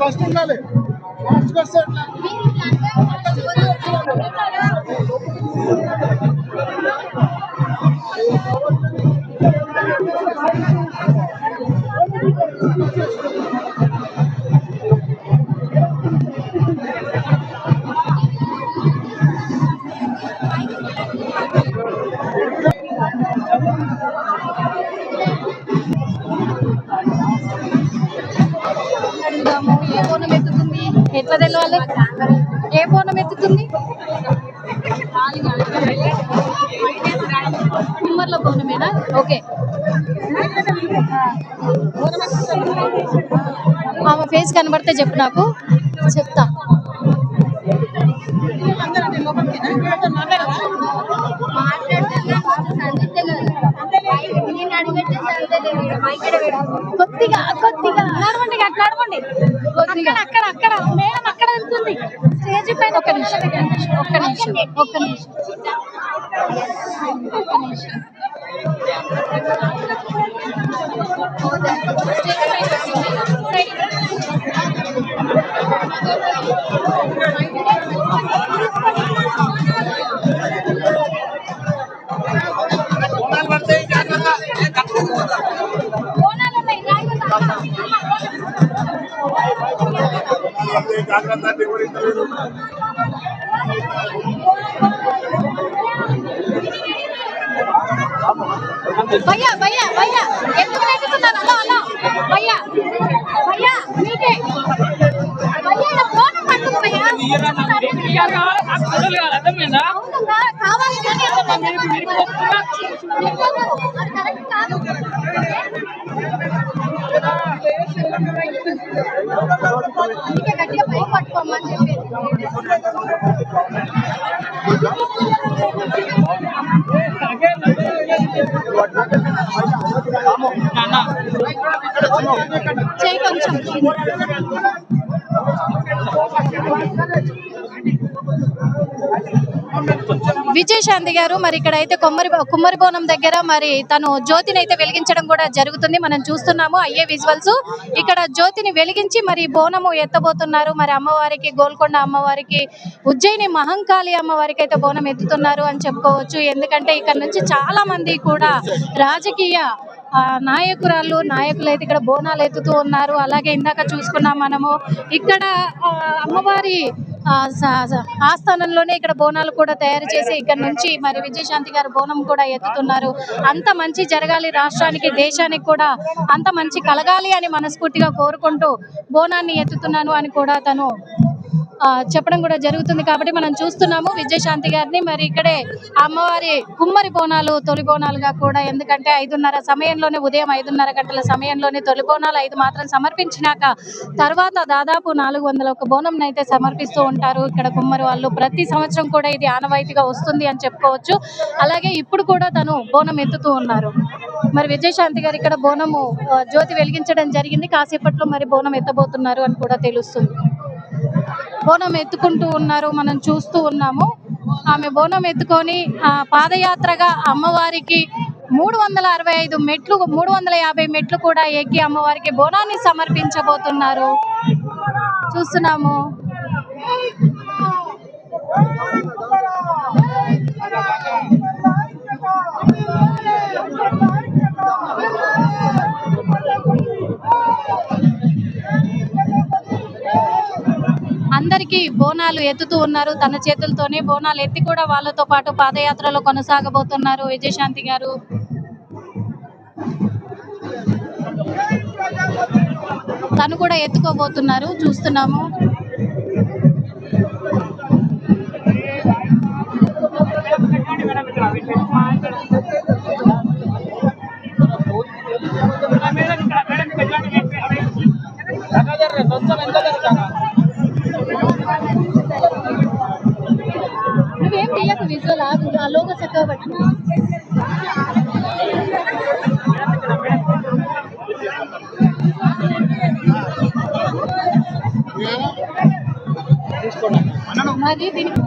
First ఉండాలి లాస్ట్కి వస్తే ఎట్లా? ఎట్లా తెలవాలి ఏ బోనం ఎత్తుతుంది? కుమ్మర్ల బోనమేనా? ఓకే. ఆమె ఫేస్ కనబడితే చెప్పు నాకు. చెప్తా. కొద్దిగా కొద్దిగా. నడవండి అట్లా నడవండి. కొద్దిగా. అక్కడ అక్కడ మేడం అక్కడ వెళ్తుంది. స్టేజ్ పైన ఒక్క నిమిషం. ఒక్క నిమిషం. ఒక్క నిమిషం. ఒక్క నిమిషం. బోనాలు జాగ్రత్త వివరించలేదు భయ్యా భయ్యా భయ్యా. ఎందుకు నెట్టుతున్నారు హలో హలో భయ్యా భయ్యా మీకే. భయ్యా ఫోన్ పట్టుకు భయ్యా. కావాలి కానీ అది కరెక్ట్ కాదు. అందుకే గట్టిగా పట్టుకోమని చెప్పేది చేయి కొంచెం. విజయశాంతి గారు మరి ఇక్కడ అయితే కొమ్మరి కుమ్మరి బోనం దగ్గర మరి తను జ్యోతిని అయితే వెలిగించడం కూడా జరుగుతుంది. మనం చూస్తున్నాము అయ్యే విజువల్స్. ఇక్కడ జ్యోతిని వెలిగించి మరి బోనము ఎత్తబోతున్నారు. మరి అమ్మవారికి గోల్కొండ అమ్మవారికి ఉజ్జయిని మహంకాళి అమ్మవారికి అయితే బోనం ఎత్తుతున్నారు అని చెప్పుకోవచ్చు. ఎందుకంటే ఇక్కడ నుంచి చాలా మంది కూడా రాజకీయ ఆ, నాయకురాళ్ళు నాయకులు అయితే ఇక్కడ బోనాలు ఎత్తుతూ ఉన్నారు. అలాగే ఇందాక చూసుకున్నాం మనము. ఇక్కడ ఆ, అమ్మవారి ఆస్థానంలోనే ఇక్కడ బోనాలు కూడా తయారు చేసి ఇక్కడ నుంచి మరి విజయశాంతి గారు బోనం కూడా ఎత్తుతున్నారు. అంత మంచి జరగాలి రాష్ట్రానికి దేశానికి కూడా అంత మంచి కలగాలి అని మనస్ఫూర్తిగా కోరుకుంటూ బోనాన్ని ఎత్తుతున్నాను అని కూడా తను చెప్పడం కూడా జరుగుతుంది కాబట్టి మనం చూస్తున్నాము విజయశాంతి గారిని. మరి ఇక్కడే అమ్మవారి కుమ్మరి బోనాలు తొలి బోనాలుగా కూడా ఎందుకంటే ఐదున్నర సమయంలోనే ఉదయం ఐదున్నర గంటల సమయంలోనే తొలి బోనాలు ఐదు మాత్రం సమర్పించినాక తర్వాత దాదాపు నాలుగు వందల ఒక బోనం అయితే సమర్పిస్తూ ఉంటారు. ఇక్కడ కుమ్మరి వాళ్ళు ప్రతి సంవత్సరం కూడా ఇది ఆనవాయితీగా వస్తుంది అని చెప్పుకోవచ్చు. అలాగే ఇప్పుడు కూడా తను బోనం ఎత్తుతూ ఉన్నారు. మరి విజయశాంతి గారు ఇక్కడ బోనము జ్యోతి వెలిగించడం జరిగింది. కాసేపట్లో మరి బోనం ఎత్తబోతున్నారు అని కూడా తెలుస్తుంది. బోనం ఎత్తుకుంటూ ఉన్నారు మనం చూస్తూ ఉన్నాము. ఆమె బోనం ఎత్తుకొని ఆ, పాదయాత్రగా అమ్మవారికి మూడు వందల అరవై ఐదు మెట్లు మూడు వందల యాభై మెట్లు కూడా ఎక్కి అమ్మవారికి బోనాన్ని సమర్పించబోతున్నారు. చూస్తున్నాము. బోనాలు ఎత్తుతూ ఉన్నారు. తన చేతులతోనే బోనాలు ఎత్తి కూడా వాళ్ళతో పాటు పాదయాత్రలో కొనసాగబోతున్నారు విజయశాంతి గారు. తను కూడా ఎత్తుకోబోతున్నారు. చూస్తున్నాము. ఆ లోగో చక్కగా పట్టు మరి దీనికి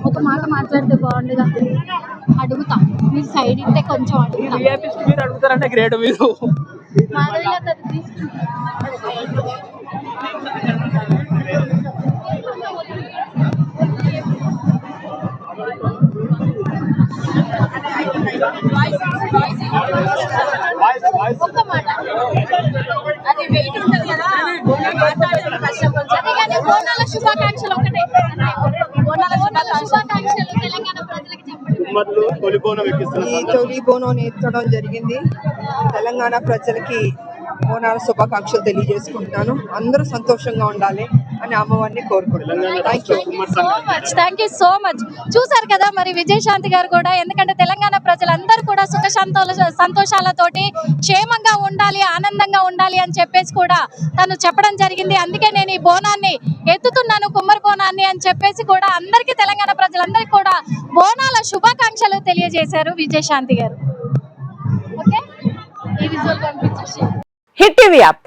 ఒక మాట మాట్లాడితే బాగుండేదా అడుగుతా మీరు సైడ్ ఇస్తే కొంచెం అడుగుతాం మీరు అడుగుతారంటే గ్రేట్ మీరు మాధవిలో తది ఒక్క మాట అది వెయిట్ ఉంటది కదా మాట్లాడడం కష్టం కొంచెం కానీ బోనాల శుభాకాంక్షలు ఒకటే బోనాల శుభాకాంక్షలు. తెలంగాణ ప్రజలకు చెప్పండి ఈ తొలి బోనం ఎత్తడం జరిగింది తెలంగాణ ప్రజలకి బోనాల శుభాకాంక్షలు తెలియజేసుకుంటున్నాను అందరూ సంతోషంగా ఉండాలి అని అమ్మవారిని కోరుకుంటున్నాను. థ్యాంక్ యూ సో మచ్ చూసారు కదా మరి విజయశాంతి గారు కూడా ఎందుకంటే తెలంగాణ ప్రజలందరూ కూడా సుఖ సంతోష సంతోషాలతోటి క్షేమంగా ఉండాలి ఆనందంగా ఉండాలి అని చెప్పేసి కూడా తను చెప్పడం జరిగింది. అందుకే నేను ఈ బోనాన్ని ఎత్తుతున్నాను కుమ్మరి బోనాన్ని అని చెప్పేసి కూడా అందరికీ తెలంగాణ ప్రజలందరికీ కూడా బోనాల శుభాకాంక్షలు తెలియజేశారు విజయశాంతి గారు. ఓకే ఈ విజువల్ పంపించేసి. Hit TV app.